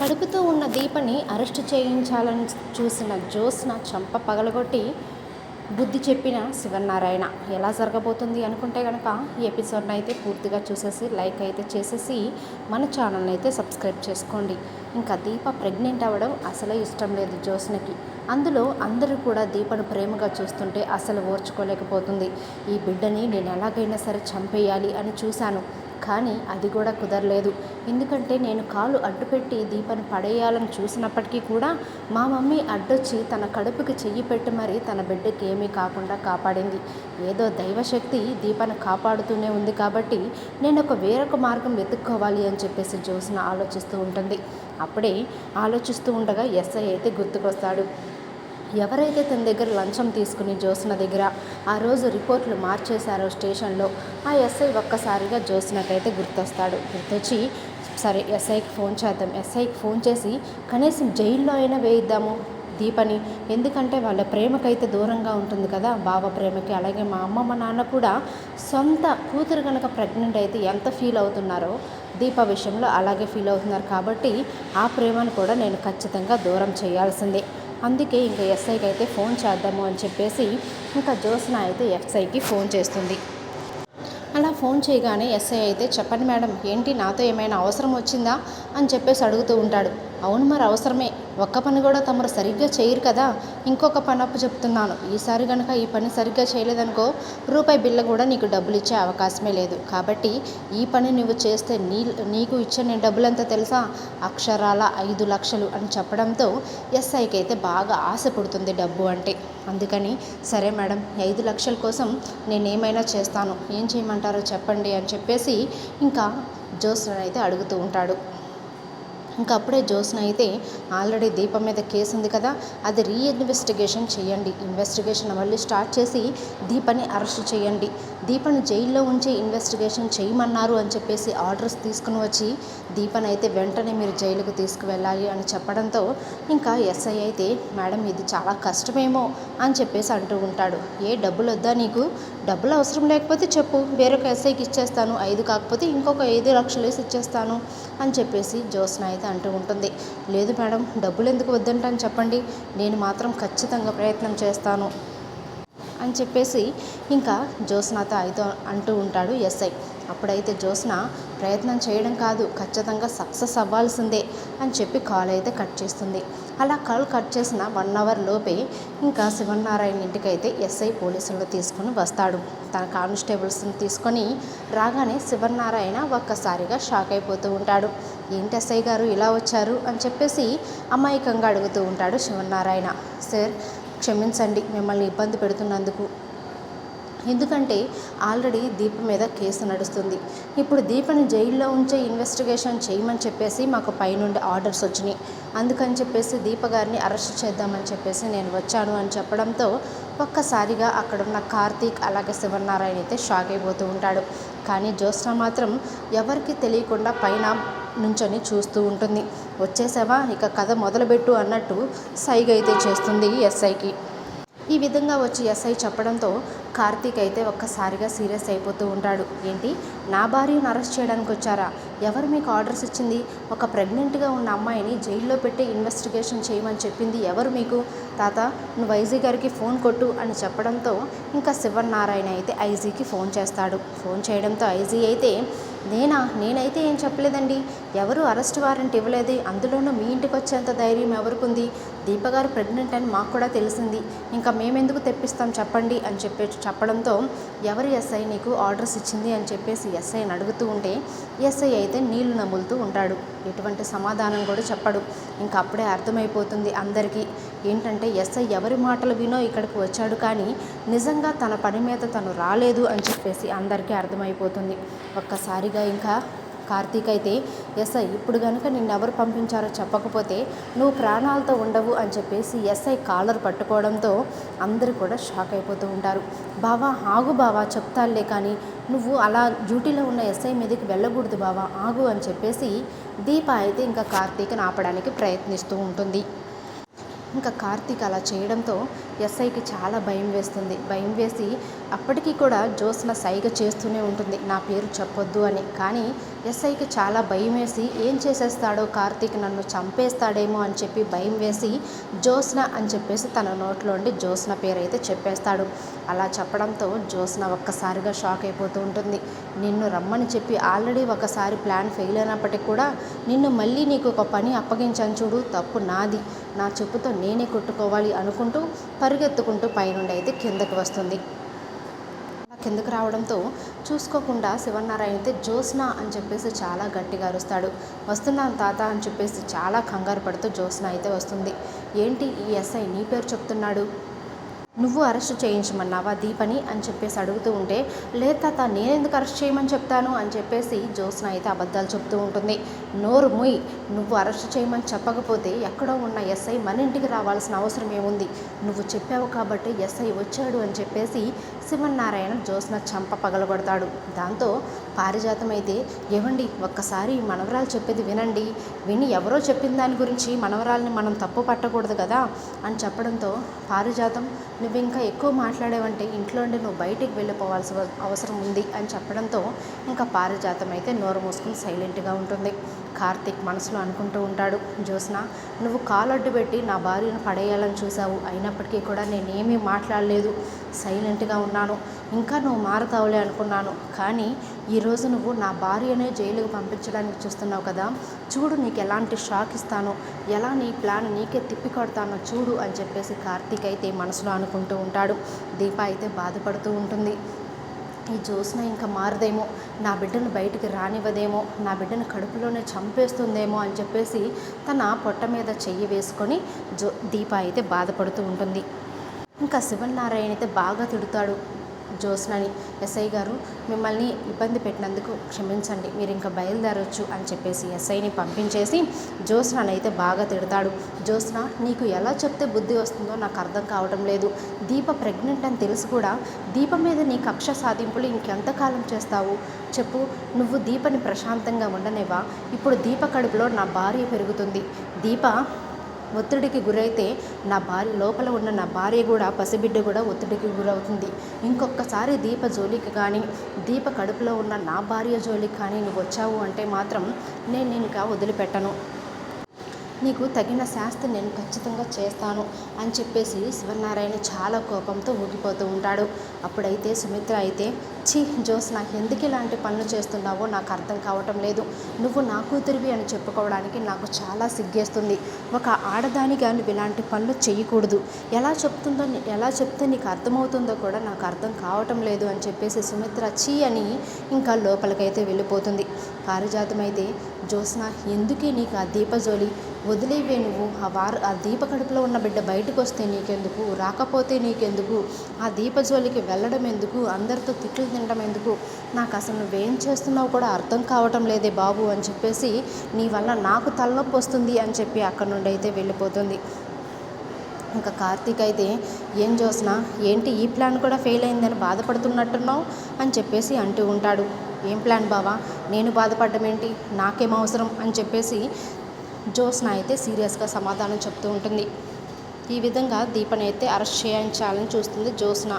కడుపుతో ఉన్న దీపని అరెస్టు చేయించాలని చూసిన జ్యోత్స్న చంప పగలగొట్టి బుద్ధి చెప్పిన శివనారాయణ ఎలా జరగబోతుంది అనుకుంటే కనుక ఈ ఎపిసోడ్ని అయితే పూర్తిగా చూసేసి లైక్ అయితే చేసేసి మన ఛానల్ని అయితే సబ్స్క్రైబ్ చేసుకోండి. ఇంకా దీప ప్రెగ్నెంట్ అవ్వడం అసలే ఇష్టం లేదు జ్యోత్స్నకి. అందులో అందరూ కూడా దీపను ప్రేమగా చూస్తుంటే అసలు ఓర్చుకోలేకపోతుంది. ఈ బిడ్డని నేను ఎలాగైనా సరే చంపేయాలి అని చూశాను. కానీ అది కూడా కుదరలేదు. ఎందుకంటే నేను కాలు అడ్డుపెట్టి దీపని పడేయాలని చూసినప్పటికీ కూడా మా మమ్మీ అడ్డొచ్చి తన కడుపుకి చెయ్యి పెట్టి మరీ తన బిడ్డకి ఏమీ కాకుండా కాపాడింది. ఏదో దైవశక్తి దీపను కాపాడుతూనే ఉంది కాబట్టి నేను ఒక వేరొక మార్గం వెతుక్కోవాలి అని చెప్పేసి జ్యోత్స్న ఆలోచిస్తూ ఉంటుంది. అప్పుడే ఆలోచిస్తూ ఉండగా ఎస్ఐ అయితే గుర్తుకొస్తాడు. ఎవరైతే తన దగ్గర లంచం తీసుకుని జ్యోత్స్న దగ్గర ఆ రోజు రిపోర్ట్లు మార్చేశారో స్టేషన్లో ఆ ఎస్ఐ ఒక్కసారిగా జ్యోత్స్నకైతే గుర్తొస్తాడు. గుర్తొచ్చి సరే ఎస్ఐకి ఫోన్ చేద్దాం. ఎస్ఐకి ఫోన్ చేసి కనీసం జైల్లో అయినా వేయిద్దాము దీపని. ఎందుకంటే వాళ్ళ ప్రేమకైతే దూరంగా ఉంటుంది కదా బావ ప్రేమకి. అలాగే మా అమ్మ మా నాన్న కూడా సొంత కూతురు కనుక ప్రెగ్నెంట్ అయితే ఎంత ఫీల్ అవుతున్నారో దీప విషయంలో అలాగే ఫీల్ అవుతున్నారు. కాబట్టి ఆ ప్రేమను కూడా నేను ఖచ్చితంగా దూరం చేయాల్సిందే. అందుకే ఇంకా ఎస్ఐకి అయితే ఫోన్ చేద్దాము అని చెప్పేసి ఇంకా జ్యోత్స్న అయితే ఎస్ఐకి ఫోన్ చేస్తుంది. అలా ఫోన్ చేయగానే ఎస్ఐ అయితే చెప్పండి మేడం ఏంటి నాతో ఏమైనా అవసరం వచ్చిందా? అని చెప్పేసి అడుగుతూ ఉంటాడు. అవును మరి అవసరమే. ఒక్క పని కూడా తమరు సరిగ్గా చేయరు కదా. ఇంకొక పని అప్పు చెప్తున్నాను. ఈసారి కనుక ఈ పని సరిగ్గా చేయలేదనుకో రూపాయి బిల్ల కూడా నీకు డబ్బులు ఇచ్చే అవకాశమే లేదు. కాబట్టి ఈ పని నువ్వు చేస్తే నీ నీకు ఇచ్చే నేను డబ్బులు తెలుసా? అక్షరాల ఐదు లక్షలు అని చెప్పడంతో ఎస్ఐకి అయితే బాగా ఆశ పుడుతుంది డబ్బు అంటే. అందుకని సరే మేడం ఐదు లక్షల కోసం నేను ఏమైనా చేస్తాను. ఏం చేయమంటారో చెప్పండి అని చెప్పేసి ఇంకా జోస్లను అయితే అడుగుతూ ఉంటాడు. ఇంకా అప్పుడే జ్యోత్స్న అయితే ఆల్రెడీ దీపం మీద కేసు ఉంది కదా అది రీఇన్వెస్టిగేషన్ చేయండి. ఇన్వెస్టిగేషన్ మళ్ళీ స్టార్ట్ చేసి దీపని అరెస్ట్ చేయండి. దీపని జైల్లో ఉంచి ఇన్వెస్టిగేషన్ చేయమన్నారు అని చెప్పేసి ఆర్డర్స్ తీసుకుని వచ్చి దీపని అయితే వెంటనే మీరు జైలుకు తీసుకువెళ్ళాలి అని చెప్పడంతో ఇంకా ఎస్ఐ అయితే మేడం ఇది చాలా కష్టమేమో అని చెప్పేసి అంటూ ఉంటాడు. ఏ డబ్బులు వద్దా నీకు? డబ్బులు అవసరం లేకపోతే చెప్పు వేరొక ఎస్ఐకి ఇచ్చేస్తాను ఐదు కాకపోతే ఇంకొక ఐదు లక్షలు వేసి ఇచ్చేస్తాను అని చెప్పేసి జ్యోత్స్న అయితే అంటూ ఉంటుంది. లేదు మేడం డబ్బులు ఎందుకు వద్దంటాను చెప్పండి నేను మాత్రం ఖచ్చితంగా ప్రయత్నం చేస్తాను అని చెప్పేసి ఇంకా జ్యోత్స్నతో అయితే అంటూ ఉంటాడు ఎస్ఐ. అప్పుడైతే జ్యోత్స్న ప్రయత్నం చేయడం కాదు ఖచ్చితంగా సక్సెస్ అవ్వాల్సిందే అని చెప్పి కాల్ అయితే కట్ చేస్తుంది. అలా కాల్ కట్ చేసిన వన్ అవర్ లోపే ఇంకా శివనారాయణ ఇంటికి అయితే ఎస్ఐ పోలీసులు తీసుకొని వస్తాడు. తన కానిస్టేబుల్స్ని తీసుకొని రాగానే శివనారాయణ ఒక్కసారిగా షాక్ అయిపోతూ ఉంటాడు. ఏంటి ఎస్ఐ గారు ఇలా వచ్చారు? అని చెప్పేసి అమాయకంగా అడుగుతూ ఉంటాడు శివనారాయణ. సార్ క్షమించండి మిమ్మల్ని ఇబ్బంది పెడుతున్నందుకు. ఎందుకంటే ఆల్రెడీ దీప మీద కేసు నడుస్తుంది. ఇప్పుడు దీపని జైల్లో ఉంచే ఇన్వెస్టిగేషన్ చేయమని చెప్పేసి మాకు పైనుండి ఆర్డర్స్ వచ్చినాయి. అందుకని చెప్పేసి దీప గారిని అరెస్ట్ చేద్దామని చెప్పేసి నేను వచ్చాను అని చెప్పడంతో ఒక్కసారిగా అక్కడున్న కార్తీక్ అలాగే శివనారాయణ అయితే షాక్ అయిపోతూ ఉంటాడు. కానీ జ్యోత్స్న మాత్రం ఎవరికి తెలియకుండా పైన నుంచొని చూస్తూ ఉంటుంది. వచ్చేసావా? ఇక కథ మొదలుపెట్టు అన్నట్టు సైగ అయితే చేస్తుంది ఎస్ఐకి. ఈ విధంగా వచ్చి ఎస్ఐ చెప్పడంతో కార్తీక్ అయితే ఒక్కసారిగా సీరియస్ అయిపోతూ ఉంటాడు. ఏంటి? నా భార్యను అరెస్ట్ చేయడానికి వచ్చారా? ఎవరు మీకు ఆర్డర్స్ ఇచ్చింది? ఒక ప్రెగ్నెంట్గా ఉన్న అమ్మాయిని జైల్లో పెట్టి ఇన్వెస్టిగేషన్ చేయమని చెప్పింది ఎవరు మీకు? తాత నువ్వు ఐజీ గారికి ఫోన్ కొట్టు అని చెప్పడంతో ఇంకా శివనారాయణ అయితే ఐజీకి ఫోన్ చేస్తాడు. ఫోన్ చేయడంతో ఐజీ అయితే నేనా? నేనైతే ఏం చెప్పలేదండి. ఎవరు అరెస్ట్ వారెంట్ ఇవ్వలేదు. అందులోనూ మీ ఇంటికి వచ్చేంత ధైర్యం ఎవరికుంది? దీపగారు ప్రెగ్నెంట్ అని మాకు కూడా తెలిసింది. ఇంకా మేమెందుకు తెప్పిస్తాం చెప్పండి అని చెప్పి చెప్పడంతో ఎవరు ఎస్ఐ నీకు ఆర్డర్స్ ఇచ్చింది అని చెప్పేసి ఎస్ఐని అడుగుతూ ఉంటే ఎస్ఐ అయితే నీళ్ళు నములుతూ ఉంటాడు. ఎటువంటి సమాధానం కూడా చెప్పడు. ఇంకా అప్పుడే అర్థమైపోతుంది అందరికీ. ఏంటంటే ఎస్ఐ ఎవరి మాటలు వినో ఇక్కడికి వచ్చాడు కానీ నిజంగా తన పని మీద తను రాలేదు అని చెప్పేసి అందరికీ అర్థమైపోతుంది. ఒక్కసారిగా ఇంకా కార్తీక్ అయితే ఎస్ఐ ఇప్పుడు కనుక నిన్నెవరు పంపించారో చెప్పకపోతే నువ్వు ప్రాణాలతో ఉండవు అని చెప్పేసి ఎస్ఐ కాలర్ పట్టుకోవడంతో అందరూ కూడా షాక్ అయిపోతూ ఉంటారు. బావా ఆగు బావా చెప్తాలే కానీ నువ్వు అలా డ్యూటీలో ఉన్న ఎస్ఐ మీదకి వెళ్ళకూడదు బావా ఆగు అని చెప్పేసి దీప అయితే ఇంకా కార్తీక్ని ఆపడానికి ప్రయత్నిస్తూ ఉంటుంది. ఇంకా కార్తీక్ అలా చేయడంతో ఎస్ఐకి చాలా భయం వేస్తుంది. భయం వేసి అప్పటికీ కూడా జ్యోత్స్న సైగ చేస్తూనే ఉంటుంది. నా పేరు చెప్పొద్దు అని. కానీ ఎస్ఐకి చాలా భయం వేసి ఏం చేసేస్తాడో కార్తీక్ నన్ను చంపేస్తాడేమో అని చెప్పి భయం వేసి జ్యోత్స్న అని చెప్పేసి తన నోట్లోండి జ్యోత్స్న పేరు అయితే చెప్పేస్తాడు. అలా చెప్పడంతో జ్యోత్స్న ఒక్కసారిగా షాక్ అయిపోతూ ఉంటుంది. నిన్ను రమ్మని చెప్పి ఆల్రెడీ ఒకసారి ప్లాన్ ఫెయిల్ అయినప్పటికీ కూడా నిన్ను మళ్ళీ నీకు ఒక పని అప్పగించాను చూడు తప్పు నాది. నా చెప్పుతో నేనే కొట్టుకోవాలి అనుకుంటూ పరిగెత్తుకుంటూ పైనుండి అయితే కిందకి వస్తుంది. కిందకు రావడంతో చూసుకోకుండా శివనారాయణ అయితే జ్యోత్స్న అని చెప్పేసి చాలా గట్టిగా అరుస్తాడు. వస్తున్నాను తాత అని చెప్పేసి చాలా కంగారు పడుతూ జ్యోత్స్న అయితే వస్తుంది. ఏంటి ఈ ఎస్ఐ నీ పేరు చెప్తున్నాడు? నువ్వు అరెస్ట్ చేయించమన్నావా దీపని అని చెప్పేసి అడుగుతూ ఉంటే లేదు తాత నేనెందుకు అరెస్ట్ చేయమని చెప్తాను అని చెప్పేసి జ్యోత్స్న అయితే అబద్ధాలు చెప్తూ ఉంటుంది. నోరు ముయ్ నువ్వు అరెస్ట్ చేయమని చెప్పకపోతే ఎక్కడో ఉన్న ఎస్ఐ మన ఇంటికి రావాల్సిన అవసరం ఏముంది? నువ్వు చెప్పావు కాబట్టి ఎస్ఐ వచ్చాడు అని చెప్పేసి శివనారాయణ జ్యోత్స్న చంప పగలగొడతాడు. దాంతో పారిజాతం అయితే ఏవండి ఒక్కసారి మనవరాలు చెప్పేది వినండి. విని ఎవరో చెప్పిన దాని గురించి మనవరాల్ని మనం తప్పు పట్టకూడదు కదా అని చెప్పడంతో పారిజాతం నువ్వు ఇంకా ఎక్కువ మాట్లాడేవంటే ఇంట్లో నుండి నువ్వు బయటికి వెళ్ళిపోవాల్సి అవసరం ఉంది అని చెప్పడంతో ఇంకా పారిజాతం అయితే నోరు మూసుకుని సైలెంట్గా ఉంటుంది. కార్తీక్ మనసులో అనుకుంటూ ఉంటాడు జ్యోత్స్న నువ్వు కాలడ్డు పెట్టి నా భార్యను పడేయాలని చూసావు అయినప్పటికీ కూడా నేనేమీ మాట్లాడలేదు. సైలెంట్గా అనుకున్నాను. ఇంకా నువ్వు మారుతావులే అనుకున్నాను. కానీ ఈరోజు నువ్వు నా భార్యనే జైలుకు పంపించడానికి చూస్తున్నావు కదా. చూడు నీకు ఎలాంటి షాక్ ఇస్తాను. ఎలా నీ ప్లాన్ నీకే తిప్పి కొడతానో చూడు అని చెప్పేసి కార్తీక్ అయితే మనసులో అనుకుంటూ ఉంటాడు. దీప అయితే బాధపడుతూ ఉంటుంది. ఈ జ్యోత్స్న ఇంకా మారదేమో. నా బిడ్డను బయటికి రానివ్వదేమో. నా బిడ్డను కడుపులోనే చంపేస్తుందేమో అని చెప్పేసి తన పొట్ట మీద చెయ్యి వేసుకొని జో దీప అయితే బాధపడుతూ ఉంటుంది. ఇంకా శివనారాయణ అయితే బాగా తిడతాడు జ్యోత్స్నని. ఎస్ఐ గారు మిమ్మల్ని ఇబ్బంది పెట్టినందుకు క్షమించండి మీరు ఇంకా బయలుదేరొచ్చు అని చెప్పేసి ఎస్ఐని పంపించేసి జ్యోత్స్నని అయితే బాగా తిడతాడు. జ్యోత్స్న నీకు ఎలా చెప్తే బుద్ధి వస్తుందో నాకు అర్థం కావడం లేదు. దీప ప్రెగ్నెంట్ అని తెలిసి కూడా దీప మీద నీ కక్ష సాధింపులు ఇంకెంతకాలం చేస్తావు? చెప్పు నువ్వు దీపని ప్రశాంతంగా ఉండనివా ఇప్పుడు దీప కడుపులో నా భార్య పెరుగుతుంది. దీప ఒత్తిడికి గురైతే నా భార్య లోపల ఉన్న నా భార్య కూడా పసిబిడ్డ కూడా ఒత్తిడికి గురవుతుంది. ఇంకొకసారి దీప జోలికి కానీ దీప కడుపులో ఉన్న నా భార్య జోలికి కానీ నువ్వు వచ్చావు అంటే మాత్రం నేను ఇంకా వదిలిపెట్టను. నీకు తగిన శాస్తి నేను ఖచ్చితంగా చేస్తాను అని చెప్పేసి శివనారాయణ చాలా కోపంతో ఊగిపోతూ ఉంటాడు. అప్పుడైతే సుమిత్ర అయితే ఛీ నాకు ఎందుకు ఇలాంటి పనులు చేస్తున్నావో నాకు అర్థం కావటం లేదు. నువ్వు నా కూతురివి అని చెప్పుకోవడానికి నాకు చాలా సిగ్గేస్తుంది. ఒక ఆడదానిగా నువ్వు ఇలాంటి పనులు చేయకూడదు. ఎలా చెప్తుందో ఎలా చెప్తే నీకు అర్థమవుతుందో కూడా నాకు అర్థం కావటం లేదు అని చెప్పేసి సుమిత్ర చీ అని ఇంకా లోపలికైతే వెళ్ళిపోతుంది. పారిజాతం అయితే జ్యోత్స్న ఎందుకే నీకు ఆ దీపజోలి? వదిలేవే నువ్వు ఆ వారు ఆ దీప కడుపులో ఉన్న బిడ్డ బయటకు వస్తే నీకెందుకు? రాకపోతే నీకెందుకు? ఆ దీపజోలికి వెళ్ళడం ఎందుకు అందరితో తిట్లు తినడం ఎందుకు నాకు అసలు నువ్వేం చేస్తున్నావు కూడా అర్థం కావటం లేదే బాబు అని చెప్పేసి నీ వల్ల నాకు తలనొప్పి వస్తుంది అని చెప్పి అక్కడ నుండి అయితే వెళ్ళిపోతుంది. ఇంకా కార్తీక్ అయితే ఏం చూసినా ఏంటి ఈ ప్లాన్ కూడా ఫెయిల్ అయిందని బాధపడుతున్నట్టున్నావు? అని చెప్పేసి అంటూ ఉంటాడు. ఏం ప్లాన్ బావా? నేను బాధపడడం ఏంటి నాకేం అవసరం? అని చెప్పేసి జోస్న అయితే సీరియస్గా సమాధానం చెప్తూ ఉంటుంది. ఈ విధంగా దీపని అయితే అరెస్ట్ చేయించాలని చూస్తుంది జోస్న.